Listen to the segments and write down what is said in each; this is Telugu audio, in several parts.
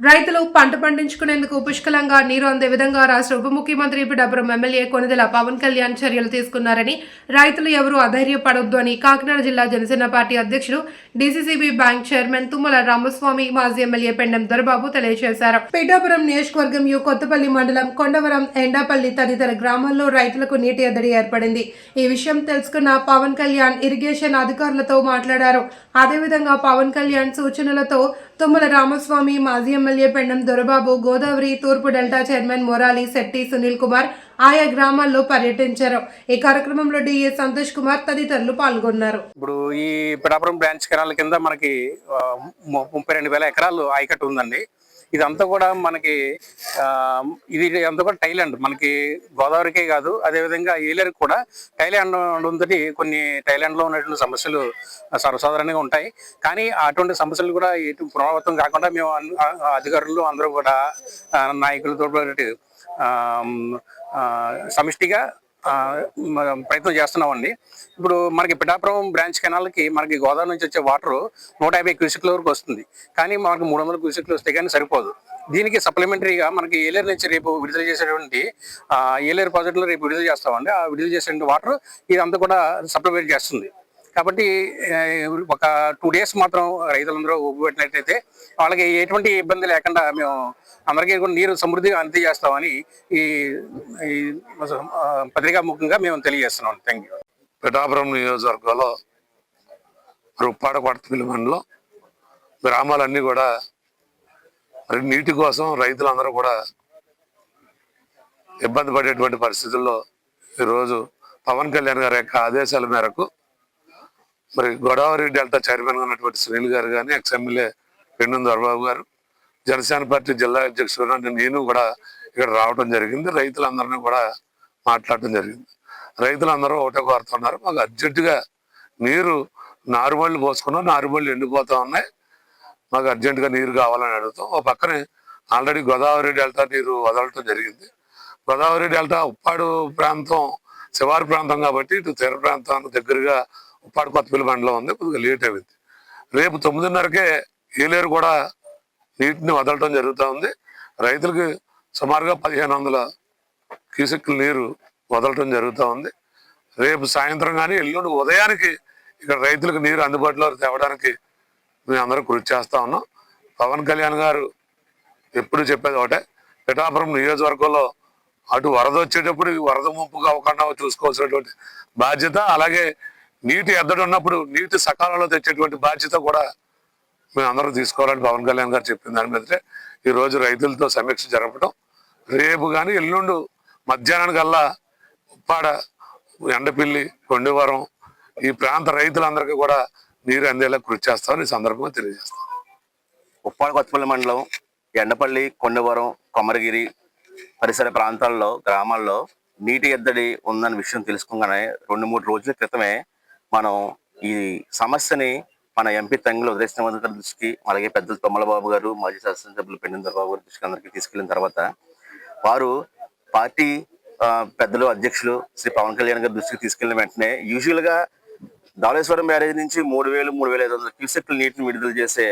రైతులు పంట పండించుకునేందుకు పుష్కలంగా నీరు అందే విధంగా రాష్ట్ర ఉప ముఖ్యమంత్రి పిడాపురం ఎమ్మెల్యే కొనిదెల పవన్ కళ్యాణ్ చర్యలు తీసుకున్నారని రైతులు ఎవరూ అధైర్యపడొద్దు అని కాకినాడ జిల్లా జనసేన పార్టీ అధ్యక్షుడు DCCB bank chairman Tummala Ramaswamy మాజీ ఎమ్మెల్యే పెండెం దొరబాబు తెలియజేశారు. పిఠాపురం నియోజకవర్గం యు కొత్తపల్లి మండలం కొండవరం ఎండాపల్లి తదితర గ్రామాల్లో రైతులకు నీటి ఎద్దడి ఏర్పడింది. ఈ విషయం తెలుసుకున్న పవన్ కళ్యాణ్ ఇరిగేషన్ అధికారులతో మాట్లాడారు. అదేవిధంగా పవన్ కళ్యాణ్ సూచనలతో తుమ్మల రామస్వామి మాజీ ఎమ్మెల్యే పెండం దొరబాబు గోదావరి తూర్పు డెల్టా చైర్మన్ మొరాలి శెట్టి సునీల్ కుమార్ ఆయా గ్రామాల్లో పర్యటించారు. ఈ కార్యక్రమంలో డిఏ సంతోష్ కుమార్ తదితరులు పాల్గొన్నారు. ఇప్పుడు ఈ పిఠాపురం బ్రాంచ్ కెనాల్ కింద మనకి ముప్పై రెండు వేల ఎకరాలు ఆయకట్టు ఉందండి. ఇదంతా కూడా మనకి ఆ, ఇది అంతా కూడా టైలాండ్ మనకి గోదావరికే కాదు అదేవిధంగా ఏలేరు కూడా టైలాండ్ ఉందని కొన్ని టైలాండ్లో ఉన్నటువంటి సమస్యలు సర్వసాధారణంగా ఉంటాయి. కానీ అటువంటి సమస్యలు కూడా ఎటు పునరావృతం కాకుండా మేము అధికారులు అందరూ కూడా నాయకులతో పాటు, ఆ, సమిష్టిగా ప్రయత్నం చేస్తున్నామండి. ఇప్పుడు మనకి పిఠాపురం బ్రాంచ్ కెనాల్కి మనకి గోదావరి నుంచి వచ్చే వాటర్ నూట యాభై క్యూసెక్ల వరకు వస్తుంది. కానీ మనకు మూడు వందల క్యూసెక్లు వస్తే కానీ సరిపోదు. దీనికి సప్లిమెంటరీగా మనకి ఏలేరు నుంచి రేపు విడుదల చేసేటువంటి ఏలేరు ప్రాజెక్టులో రేపు విడుదల చేస్తామండి. ఆ విడుదల చేసే వాటర్ ఇది అంతా కూడా సప్లిమెంట్ చేస్తుంది. కాబట్టి ఒక టూ డేస్ మాత్రం రైతులందరూ ఉబ్బు వాళ్ళకి ఎటువంటి ఇబ్బంది లేకుండా మేము అందరికీ కూడా నీరు సమృద్ధిగా అందజేస్తామని ఈ ఈ పత్రికా మేము తెలియజేస్తున్నాం. థ్యాంక్ యూ పిఠాపురం నియోజకవర్గంలో రుప్పాడ కొడతపల్లి మండలం గ్రామాలన్నీ కూడా మరి నీటి కోసం రైతులందరూ కూడా ఇబ్బంది పడేటువంటి పరిస్థితుల్లో ఈరోజు పవన్ కళ్యాణ్ గారి యొక్క ఆదేశాల మేరకు మరి గోదావరి డెల్టా చైర్మన్ ఉన్నటువంటి సునీల్ గారు కానీ ఎక్స్ ఎమ్మెల్యే పెన్ను దొరబాబు గారు జనసేన పార్టీ జిల్లా అధ్యక్షుడు అంటే నేను కూడా ఇక్కడ రావడం జరిగింది. రైతులందరినీ కూడా మాట్లాడటం జరిగింది. రైతులందరూ ఒకటే కోరుతున్నారు. మాకు అర్జెంటుగా నీరు నారుమళ్ళు పోసుకున్నాం. నారుమళ్ళు ఎండిపోతూ ఉన్నాయి. మాకు అర్జెంటుగా నీరు కావాలని అడుగుతాం. ఒక పక్కనే ఆల్రెడీ గోదావరి డెల్టా నీరు వదలటం జరిగింది. గోదావరి డెల్టా ఉప్పాడు ప్రాంతం శివారు ప్రాంతం కాబట్టి ఇటు తీర ప్రాంతానికి దగ్గరగా ఉప్పాడు కొత్తపల్లి మండలం ఉంది కొద్దిగా లేట్ అయింది రేపు తొమ్మిదిన్నరకే ఏలేరు కూడా నీటిని వదలటం జరుగుతూ ఉంది. రైతులకి సుమారుగా పదిహేను వందల క్యూసెక్కుల నీరు వదలటం జరుగుతూ ఉంది. రేపు సాయంత్రం కానీ ఎల్లుండి ఉదయానికి ఇక్కడ రైతులకు నీరు అందుబాటులో తేవడానికి మేము అందరూ కృషి చేస్తూ ఉన్నాం. పవన్ కళ్యాణ్ గారు ఎప్పుడు చెప్పేది ఒకటే పిఠాపురం నియోజకవర్గంలో అటు వరద వచ్చేటప్పుడు వరద ముంపు అవ్వకుండా చూసుకోవాల్సినటువంటి బాధ్యత అలాగే నీటి ఎద్దడి ఉన్నప్పుడు నీటి సకాలంలో తెచ్చేటువంటి బాధ్యత కూడా మేము అందరూ తీసుకోవాలని పవన్ కళ్యాణ్ గారు చెప్పిన దాని మీదటే ఈ రోజు రైతులతో సమీక్ష జరపడం రేపు కానీ ఎల్లుండు మధ్యాహ్నానికల్లా ఉప్పాడ ఎండపిల్లి కొండవరం ఈ ప్రాంత రైతులందరికీ కూడా నీరు అందేలా కృషి చేస్తామని ఈ సందర్భంగా తెలియజేస్తాం. ఉప్పాడ కొత్తపల్లి మండలం ఎండపల్లి కొండవరం కొమరగిరి పరిసర ప్రాంతాల్లో గ్రామాల్లో నీటి ఎద్దడి ఉందన్న విషయం తెలుసుకోగానే రెండు మూడు రోజుల క్రితమే మనం ఈ సమస్యని మన ఎంపీ తంగిలో ఉదయసింహ దృష్టికి అలాగే పెద్దలు తొమ్మలబాబు గారు మాజీ శాసనసభ్యులు పెండిందరబాబు గారి దృష్టికి అందరికీ తీసుకెళ్ళిన తర్వాత వారు పార్టీ పెద్దలు అధ్యక్షులు శ్రీ పవన్ కళ్యాణ్ గారి దృష్టికి తీసుకెళ్ళిన వెంటనే యూజువల్గా ధవళేశ్వరం బ్యారేజ్ నుంచి మూడు వేలు మూడు వేల ఐదు వందల క్యూసెక్ల నీటిని విడుదల చేసే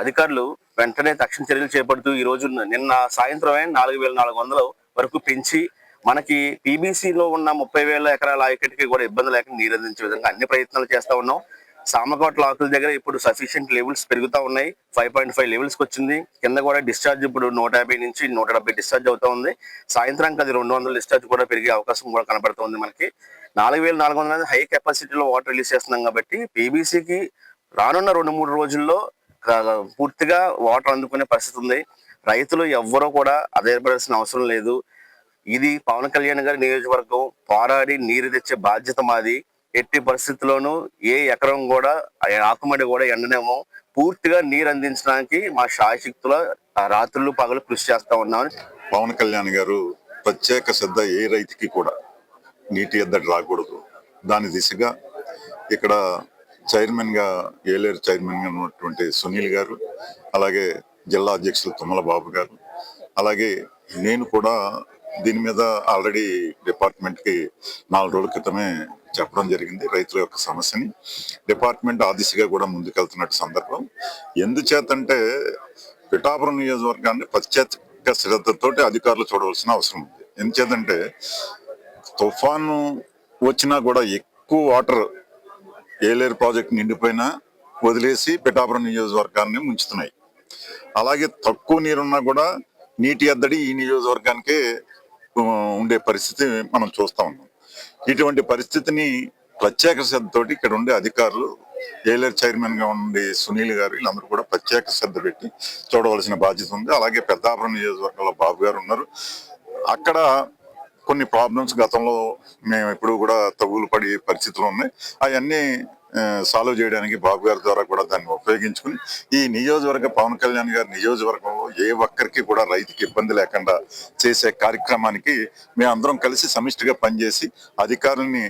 అధికారులు వెంటనే తక్షణ చర్యలు చేపడుతూ ఈ రోజు నిన్న సాయంత్రమే నాలుగు వేల నాలుగు వందల వరకు పెంచి మనకి పీబీసీలో ఉన్న ముప్పై వేల ఎకరాల ఆయకట్టుకి కూడా ఇబ్బంది లేకుండా నీరు అందించే విధంగా అన్ని ప్రయత్నాలు చేస్తా ఉన్నాం. సామకోట్ల లాకుల దగ్గర ఇప్పుడు సఫిషియెంట్ లెవెల్స్ పెరుగుతూ ఉన్నాయి. ఫైవ్ పాయింట్ ఫైవ్ లెవెల్స్ వచ్చింది. కింద కూడా డిశ్చార్జ్ ఇప్పుడు నూట యాభై నుంచి నూట డెబ్బై డిశ్చార్జ్ అవుతా ఉంది. సాయంత్రానికి అది రెండు వందల డిశ్చార్జ్ కూడా పెరిగే అవకాశం కూడా కనబడుతుంది మనకి. నాలుగు వేల నాలుగు వందల హై కెపాసిటీలో వాటర్ రిలీజ్ చేస్తున్నాం కాబట్టి పీబీసీకి రానున్న రెండు మూడు రోజుల్లో పూర్తిగా వాటర్ అందుకునే పరిస్థితి ఉంది. రైతులు ఎవ్వరూ కూడా అధైర్యపడాల్సిన అవసరం లేదు. ఇది పవన్ కళ్యాణ్ గారి నియోజకవర్గం. పోరాడి నీరు తెచ్చే బాధ్యత మాది. ఎట్టి పరిస్థితుల్లోనూ ఏ ఎకరం కూడా ఆకుమడి కూడా ఎండనేమో. పూర్తిగా నీరు అందించడానికి మా శాయశక్తుల రాత్రులు పగలు కృషి చేస్తా ఉన్నామని పవన్ కళ్యాణ్ గారు ప్రత్యేక శ్రద్ధ ఏ రైతుకి కూడా నీటి ఎద్దడి రాకూడదు. దాని దిశగా ఇక్కడ చైర్మన్గా ఏలేరు చైర్మన్గా ఉన్నటువంటి సునీల్ గారు అలాగే జిల్లా అధ్యక్షులు తుమ్మల బాబు గారు అలాగే నేను కూడా దీని మీద ఆల్రెడీ డిపార్ట్మెంట్కి నాలుగు రోజుల క్రితమే చెప్పడం జరిగింది రైతుల యొక్క సమస్యని. డిపార్ట్మెంట్ ఆ దిశగా కూడా ముందుకెళ్తున్నట్టు సందర్భం. ఎందుచేతంటే పిఠాపురం నియోజకవర్గాన్ని ప్రత్యేక శ్రద్ధతోటి అధికారులు చూడవలసిన అవసరం ఉంది. ఎందుచేతంటే తుఫాను వచ్చినా కూడా ఎక్కువ వాటర్ ఏలేరు ప్రాజెక్ట్ నిండిపోయినా వదిలేసి పిఠాపురం నియోజకవర్గాన్ని ముంచుతున్నాయి. అలాగే తక్కువ నీరున్నా కూడా నీటి ఎద్దడి ఈ నియోజకవర్గానికి ఉండే పరిస్థితి మనం చూస్తా ఉన్నాం. ఇటువంటి పరిస్థితిని ప్రత్యేక శ్రద్ధతోటి ఇక్కడ ఉండే అధికారులు ఏలర్ చైర్మన్గా ఉండే సునీల్ గారు వీళ్ళందరూ కూడా ప్రత్యేక శ్రద్ధ పెట్టి చూడవలసిన బాధ్యత ఉంది. అలాగే పెద్దాపురం నియోజకవర్గంలో బాబు గారు ఉన్నారు. అక్కడ కొన్ని ప్రాబ్లమ్స్ గతంలో మేము ఎప్పుడు కూడా తగులు పడి పరిస్థితులు ఉన్నాయి. అవన్నీ సాల్వ్ చేయడానికి బాబు గారి ద్వారా కూడా దాన్ని ఉపయోగించుకుని ఈ నియోజకవర్గ పవన్ కళ్యాణ్ గారి నియోజకవర్గంలో ఏ ఒక్కరికి కూడా రైతుకి ఇబ్బంది లేకుండా చేసే కార్యక్రమానికి మేము అందరం కలిసి సమిష్టిగా పనిచేసి అధికారుల్ని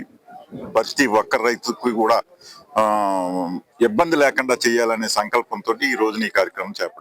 ప్రతి ఒక్క రైతుకి కూడా ఆ, ఇబ్బంది లేకుండా చేయాలనే సంకల్పంతో ఈ రోజున ఈ కార్యక్రమం చేపట్టారు